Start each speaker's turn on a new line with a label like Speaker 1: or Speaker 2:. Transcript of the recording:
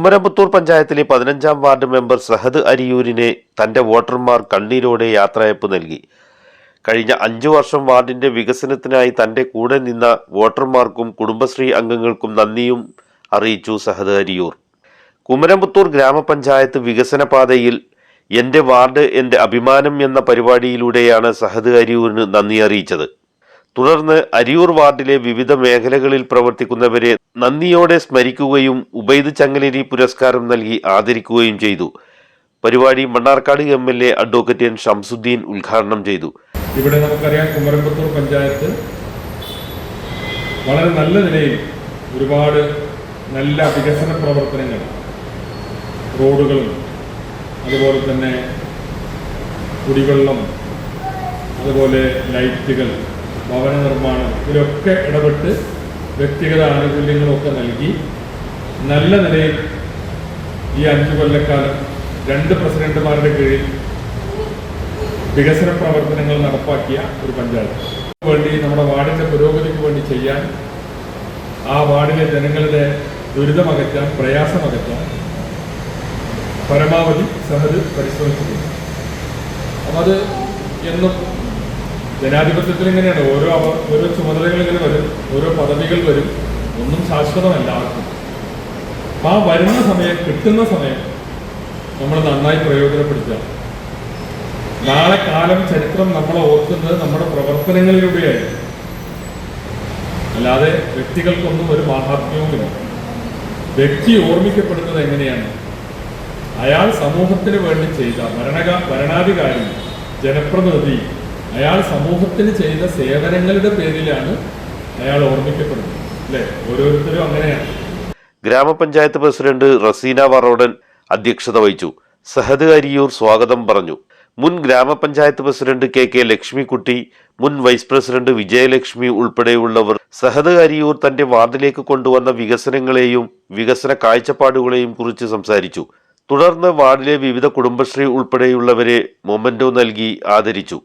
Speaker 1: കുമരപുത്തൂർ പഞ്ചായത്തിലെ പതിനഞ്ചാം ward member Sahad അരിയൂരിനെ തന്റെ വോട്ടർമാർ കണ്ണീരോടെ യാത്രയപ്പ് നൽകി. കഴിഞ്ഞ അഞ്ചു വർഷം വാർഡിന്റെ വികസനത്തിനായി തന്റെ കൂടെ നിന്ന വോട്ടർമാർക്കും കുടുംബശ്രീ അംഗങ്ങൾക്കും നന്ദിയും അറിയിച്ചു സഹദ് അരിയൂർ. കുമരമ്പത്തൂർ ഗ്രാമപഞ്ചായത്ത് വികസന പാതയിൽ എന്റെ വാർഡ് എന്റെ അഭിമാനം എന്ന പരിപാടിയിലൂടെയാണ് സഹദ് അരിയൂരിന് നന്ദി അറിയിച്ചത്. തുടർന്ന് അരിയൂർ വാർഡിലെ വിവിധ മേഖലകളിൽ പ്രവർത്തിക്കുന്നവരെ നന്ദിയോടെ സ്മരിക്കുകയും ഉബൈദ് ചങ്ങലേരി പുരസ്കാരം നൽകി ആദരിക്കുകയും ചെയ്തു. പരിപാടി Mannarkkad M L A advocate N Shamsuddin ഉദ്ഘാടനം ചെയ്തു.
Speaker 2: ഇവിടെ നമുക്കറിയാം കുമരമ്പത്തൂർ പഞ്ചായത്ത് വളരെ നല്ല നിലയിൽ ഒരുപാട് നല്ല വികസന പ്രവർത്തനങ്ങൾ റോഡുകളും അതുപോലെ തന്നെ കുടിവെള്ളം അതുപോലെ ലൈറ്റുകൾ ഭവന നിർമ്മാണം ഇതിലൊക്കെ ഇടപെട്ട് വ്യക്തിഗത ആനുകൂല്യങ്ങളൊക്കെ നൽകി. നല്ല നിലയിൽ ഈ അഞ്ചു കൊല്ലക്കാലം രണ്ട് പ്രസിഡന്റുമാരുടെ കീഴിൽ വികസന പ്രവർത്തനങ്ങൾ നടപ്പാക്കിയ ഒരു പഞ്ചായത്ത്. വേണ്ടി നമ്മുടെ വാർഡിന്റെ പുരോഗതിക്ക് വേണ്ടി ചെയ്യാൻ ആ വാർഡിലെ ജനങ്ങളുടെ ദുരിതമകറ്റാൻ പ്രയാസമകറ്റാൻ പരമാവധി സഹത് പരിശ്രമിച്ചിട്ടുണ്ട്. അപ്പം അത് എന്നും ജനാധിപത്യത്തിൽ ഇങ്ങനെയാണ്. ഓരോ അവർ ഓരോ ചുമതലകൾ ഇങ്ങനെ വരും. ഓരോ പദവികൾ വരും. ഒന്നും ശാശ്വതമല്ല ആർക്കും. ആ വരുന്ന സമയം കിട്ടുന്ന സമയം നമ്മൾ നന്നായി പ്രയോജനപ്പെടുത്തുക. നാളെ കാലം ചരിത്രം നമ്മളെ ഓർക്കുന്നത് നമ്മുടെ പ്രവർത്തനങ്ങളിലൂടെയായിരിക്കും അല്ലാതെ വ്യക്തികൾക്കൊന്നും ഒരു മാഹാത്മ്യവുമില്ല. വ്യക്തി ഓർമ്മിക്കപ്പെടുന്നത് എങ്ങനെയാണ്? അയാൾ സമൂഹത്തിന് വേണ്ടി ചെയ്ത ഭരണക ഭരണാധികാരി ജനപ്രതിനിധി അയാൾ സമൂഹത്തിന് ചെയ്ത സേവനങ്ങളുടെ പേരിലാണ് അയാൾ ഓർമ്മിക്കപ്പെടുന്നത്. അല്ലേ? ഓരോരുത്തരും അങ്ങനെയാണ്.
Speaker 1: ഗ്രാമപഞ്ചായത്ത് പ്രസിഡന്റ് റസീന വറോഡൻ അധ്യക്ഷത വഹിച്ചു. സഹദ് അരിയൂർ സ്വാഗതം പറഞ്ഞു. മുൻ ഗ്രാമപഞ്ചായത്ത് പ്രസിഡന്റ് കെ കെ ലക്ഷ്മിക്കുട്ടി മുൻ വൈസ് പ്രസിഡന്റ് വിജയലക്ഷ്മി ഉൾപ്പെടെയുള്ളവർ സഹദ് അരിയൂർ തന്റെ വാർഡിലേക്ക് കൊണ്ടുവന്ന വികസനങ്ങളെയും വികസന കാഴ്ചപ്പാടുകളെയും കുറിച്ച് സംസാരിച്ചു. തുടർന്ന് വാർഡിലെ വിവിധ കുടുംബശ്രീ ഉൾപ്പെടെയുള്ളവരെ മൊമെന്റോ നൽകി ആദരിച്ചു.